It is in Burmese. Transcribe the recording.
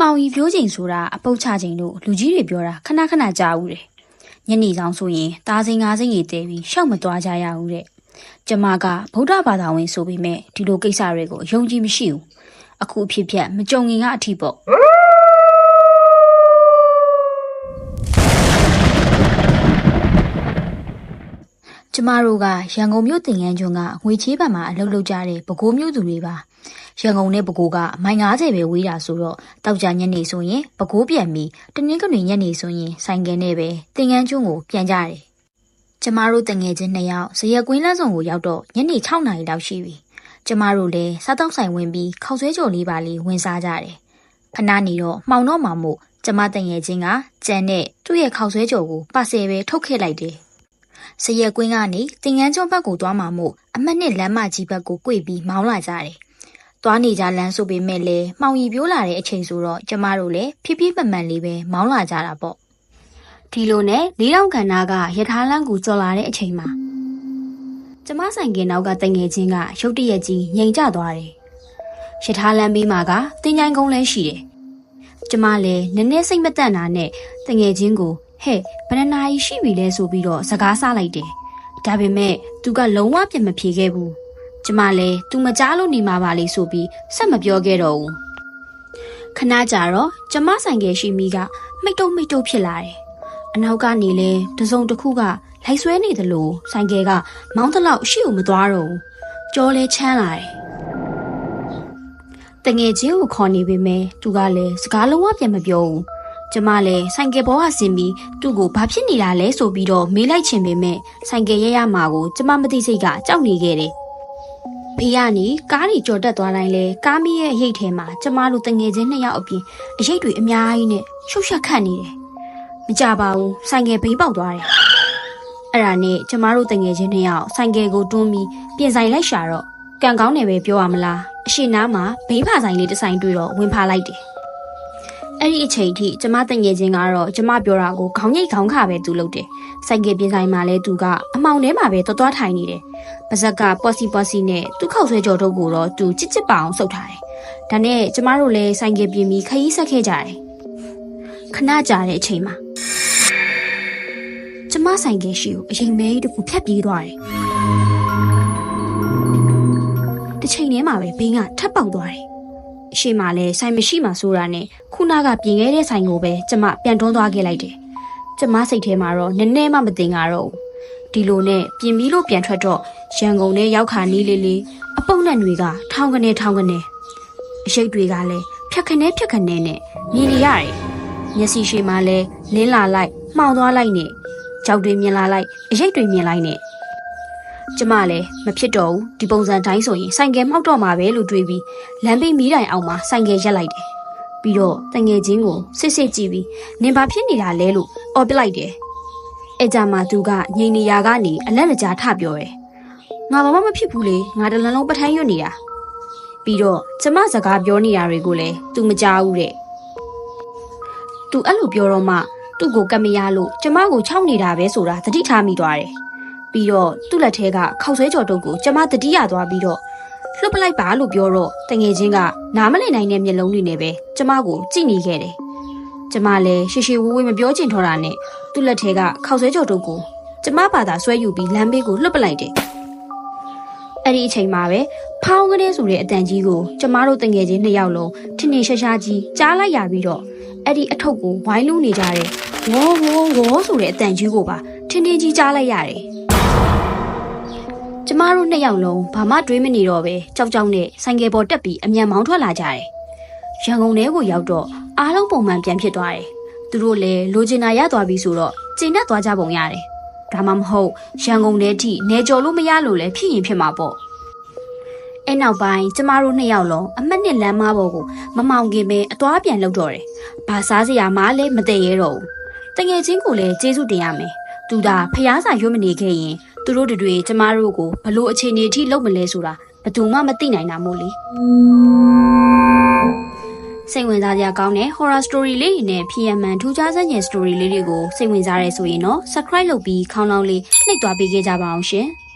မှောင်ရီပြိုးချိန်ဆိုတာအပုတ်ချချိန်လို့လူကြီးတွေပြောတာခဏခဏကြားဦးတယ်ညနေဆောင်ဆိုရင်တားစိန်ငါးစိန်ကြီးတဲပြီးရှောက်မသွားကြရဘူးတဲ့ကျမကဗုဒ္ဓဘာသာဝင်ဆိုပေမဲ့ဒီလိုကိစ္စတွေကိုယုံကြည်မရှိဘူးအခုအဖြစ်ဖြတ်မကြုံငင်ကအထီပေါ့ကျမတို့ကရန်ကုန်မြို့တင်ငန်းကျွန်းကငွေချေးဘဏ်မှာအလုပ်လုပ်ကြတဲ့ပဲခူးမြို့သူတွေပါ ရန်ကုန်နဲ့ပဲခူးကမိုင်90ပဲဝေးတာဆိုတော့တောက်ကြညနေဆိုရင်ပဲခူးပြန်ပြီးတနင်္ဂနွေညနေဆိုရင်ဆိုင်ကယ်နဲ့ပဲတင်ငန်းကျွန်းကိုပြန်ကြတယ်ကျမတို့တငယ်ချင်းနှစ်ယောက်ဇရက်ကွင်းလမ်းဆောင်ကိုရောက်တော့ညနေ6နာရီလောက်ရှိပြီကျမတို့လည်းစားတောက်ဆိုင်ဝင်ပြီးခောက်ဆွဲကြော်လေးပါလေးဝင်စားကြတယ်ခဏနေတော့မှောင်တော့မှမို့ကျမတငယ်ချင်းကကြံနဲ့သူ့ရဲ့ခောက်ဆွဲကြော်ကိုပါဆယ်ပဲထုတ်ခဲ့လိုက်တယ်စရက်ကွင်းကနေတင်ငန်းကျွန်းဘက်ကိုသွားမှာမို့အမှတ်နှစ်လမ်းမကြီးဘက်ကို꿰ပြီးမောင်းလာကြတယ်။ သွားနေကြလမ်းဆိုပေမဲ့လည်းမှောင်ရီပြိုးလာတဲ့အချိန်ဆိုတော့ကျမတို့လည်းဖြည်းဖြည်းမှန်မှန်လေးပဲမောင်းလာကြတာပေါ့။ဒီလိုနဲ့လေးတောင်ခန္ဓာကယထာလန်းကိုကြော်လာတဲ့အချိန်မှာကျမဆိုင်ကင်နောက်ကတငယ်ချင်းကရုတ်တရက်ကြီးငြိမ်ကျသွားတယ်။ယထာလန်းပြီးမှကတင်ញိုင်းကုန်းလဲရှိတယ်။ကျမလည်းနည်းနည်းစိတ်မတန့်တာနဲ့တငယ်ချင်းကိုဟဲ့ဘယ်နှနာရီရှိပြီလဲဆိုပြီးတော့စကားဆလိုက်တယ်။ဒါပေမဲ့သူကလုံးဝပြန်မဖြေခဲ့ဘူး။ ကျမလည်းသူမကြားလို့နေမှာပါလေဆိုပြီးဆက်မပြောခဲ့တော့ဘူး။ခဏကြာတော့ကျမဆိုင်ကယ်ရှိမိကမိတ်တုံမိတ်တုံဖြစ်လာတယ်။အနောက်ကနေလဲတစုံတစ်ခုကလိုက်ဆွဲနေတယ်လို့ဆိုင်ကယ်ကမောင်းတလောက်ရှေ့ကိုမသွားတော့ဘူး။ကြောလဲချမ်းလာတယ်။တငယ်ချင်းကိုခေါ်နေပေမဲ့သူကလည်းစကားလုံးဝပြန်မပြောဘူး။ကျမလည်းဆိုင်ကယ်ပေါ်ကဆင်းပြီးသူ့ကိုဘာဖြစ်နေတာလဲဆိုပြီးတော့မေးလိုက်ချင်ပေမဲ့ဆိုင်ကယ်ရရမှာကိုကျမမသိစိတ်ကကြောက်နေခဲ့တယ်။ ဖေကနေကားတွေကြော်တက်သွားတိုင်းလဲကားမီးရဲ့အရိတ်ထဲမှာကျမတို့တငယ်ချင်းနှစ်ယောက်အပြင်အရိတ်တွေအများကြီးနဲ့ရှုပ်ရှက်ခတ်နေတယ်။မကြပါဘူးဆိုင်ကယ်ဘိန်းပေါက်သွားတယ်။အဲ့ဒါနဲ့ကျမတို့တငယ်ချင်းနှစ်ယောက်ဆိုင်ကယ်ကိုတွန်းပြီးပြင်ဆိုင်လိုက်ရှာတော့ကံကောင်းတယ်ပဲပြောရမလားအရှိနားမှာဘိန်းဖာဆိုင်လေးတစ်ဆိုင်တွေ့တော့ဝင်ဖာလိုက်တယ်။ အဲ့ဒီအချိန်ထိကျမတငယ်ချင်းကတော့ကျမပြောတာကိုခေါင်းညိတ်ခေါင်းခပဲသူလုပ်တယ်။စိုက်ကယ်ပြင်ဆိုင်မှာလဲသူကအမောင်ထဲမှာပဲတော်တော်ထိုင်နေတယ်။ပါဇက်ကပေါ့စီပေါ့စီနဲ့သူ့ခောက်ဆွဲကြော်ထုတ်ကိုတော့သူချစ်ချစ်ပအောင်ဆုပ်ထားတယ်။ဒါနဲ့ကျမတို့လည်းဆိုင်ကယ်ပြင်ပြီးခရီးဆက်ခဲ့ကြတယ်။ခဏကြာတဲ့အချိန်မှာကျမဆိုင်ကယ်ရှိကိုအရင်မဲကြီးတစ်ခုဖြတ်ပြေးသွားတယ်။တစ်ချိန်တည်းမှာပဲဘင်းကထပ်ပေါက်သွားတယ်။ အရှိမလဲဆိုင်မရှိမှဆိုတာနဲ့ခုနကပြင်ခဲ့တဲ့ဆိုင်ကိုပဲကျမပြန်တွန်းသွားခဲ့လိုက်တယ်။ကျမစိတ်ထဲမှာတော့နည်းနည်းမှမတင်ကြတော့ဘူး။ဒီလိုနဲ့ပြင်ပြီးလို့ပြန်ထွက်တော့ရန်ကုန်နဲ့ရောက်ခါနီးလေးလေးအပုပ်နဲ့တွေကထောင်းကနေထောင်းကနေအရှိတ်တွေကလည်းဖြက်ခနဲဖြက်ခနဲနဲ့မြင်နေရတယ်။မျက်စိရှိမှလည်းလင်းလာလိုက်မှောင်သွားလိုက်နဲ့ကြောက်တွေမြင်လာလိုက်အရိတ်တွေမြင်လိုက်နဲ့ ကျမလည်းမဖြစ်တော့ဘူးဒီပုံစံတိုင်းဆိုရင်ဆိုင်ကယ်မှောက်တော့မှာပဲလို့တွေးပြီးလမ်းဘေးမီးတိုင်အောင်မှာဆိုင်ကယ်ရက်လိုက်တယ်ပြီးတော့တငယ်ချင်းကိုစစ်စစ်ကြည့်ပြီးနင်ဘာဖြစ်နေတာလဲလို့អော်ပစ်လိုက်တယ်အဲကြမှာသူကငိန်နေရာကနေအလက်တကြားထပြောတယ်ငါဘာမှမဖြစ်ဘူးလေငါတလန်လုံးပထမ်းရွတ်နေတာပြီးတော့ကျမစကားပြောနေတာတွေကိုလည်းသူမကြားဘူးတဲ့သူအဲ့လိုပြောတော့မှသူ့ကိုကတ်မရလို့ကျမကိုခြောက်နေတာပဲဆိုတာသတိထားမိသွားတယ် ပြီးတော့သူ့လက်ထဲကခောက်ဆွဲကြော်တုပ်ကိုကျမတတိယသွားပြီးတော့လှုပ်ပလိုက်ပါလို့ပြောတော့တငယ်ချင်းကနားမလည်နိုင်တဲ့မျက်လုံးတွေနဲ့ပဲကျမကိုကြည့်နေခဲ့တယ်။ကျမလည်းရှေရှေဝေးဝေးမပြောချင်တော့တာနဲ့သူ့လက်ထဲကခောက်ဆွဲကြော်တုပ်ကိုကျမဘာသာဆွဲယူပြီးလမ်းဘေးကိုလှုပ်ပလိုက်တယ်။အဲ့ဒီအချိန်မှာပဲဖောင်းကလေးဆိုတဲ့အတန်ကြီးကိုကျမတို့တငယ်ချင်းနှစ်ယောက်လုံးထင်ထင်ရှားရှားကြီးကြားလိုက်ရပြီးတော့အဲ့ဒီအထုပ်ကိုဝိုင်းလုံးနေကြတယ်။ဝေါဝေါဝေါဆိုတဲ့အတန်ကြီးကိုပါထင်ထင်ကြီးကြားလိုက်ရတယ်။ ကျမတို့နှစ်ယောက်လုံးဘာမှတွေးမနေတော့ပဲကြောက်ကြောက်နဲ့ဆိုင်ကယ်ပေါ်တက်ပြီးအမြန်မောင်းထွက်လာကြတယ်။ရန်ကုန်ထဲကိုရောက်တော့အားလုံးပုံမှန်ပြန်ဖြစ်သွားတယ်။သူတို့လည်းလိုချင်တာရသွားပြီဆိုတော့ကျင့်တတ်သွားကြပုံရတယ်။ဒါမှမဟုတ်ရန်ကုန်ထဲထိနေကြော်လို့မရလို့လည်းဖြစ်ရင်ဖြစ်မှာပေါ့။အဲနောက်ပိုင်းကျမတို့နှစ်ယောက်လုံးအမှတ်နှစ်လမ်းမပေါ်ကိုမမောင်ခင်ပဲအသွားပြန်လောက်တော့တယ်။ဘာစားစရာမှလည်းမတည့်ရဲတော့ဘူး။တငယ်ချင်းကိုလည်းကျေးဇူးတင်ရမယ်။သူသာဖျားစာရွတ်မနေခဲ့ရင် သူတို့တွေကျမတို့ကိုဘလို့အခြေအနေအထိလုပ်မလဲဆိုတာဘယ်သူမှမသိနိုင်တာမို့လေစိတ်ဝင်စားစရာကောင်းတဲ့ horror story လေးတွေနဲ့ PMN ထူးခြားစံကျင် story လေးတွေကိုစိတ်ဝင်စားရဲဆိုရင်တော့ subscribe လုပ်ပြီးခေါင်းလောင်းလေးနှိပ်သွားပေးခဲ့ကြပါအောင်ရှင်။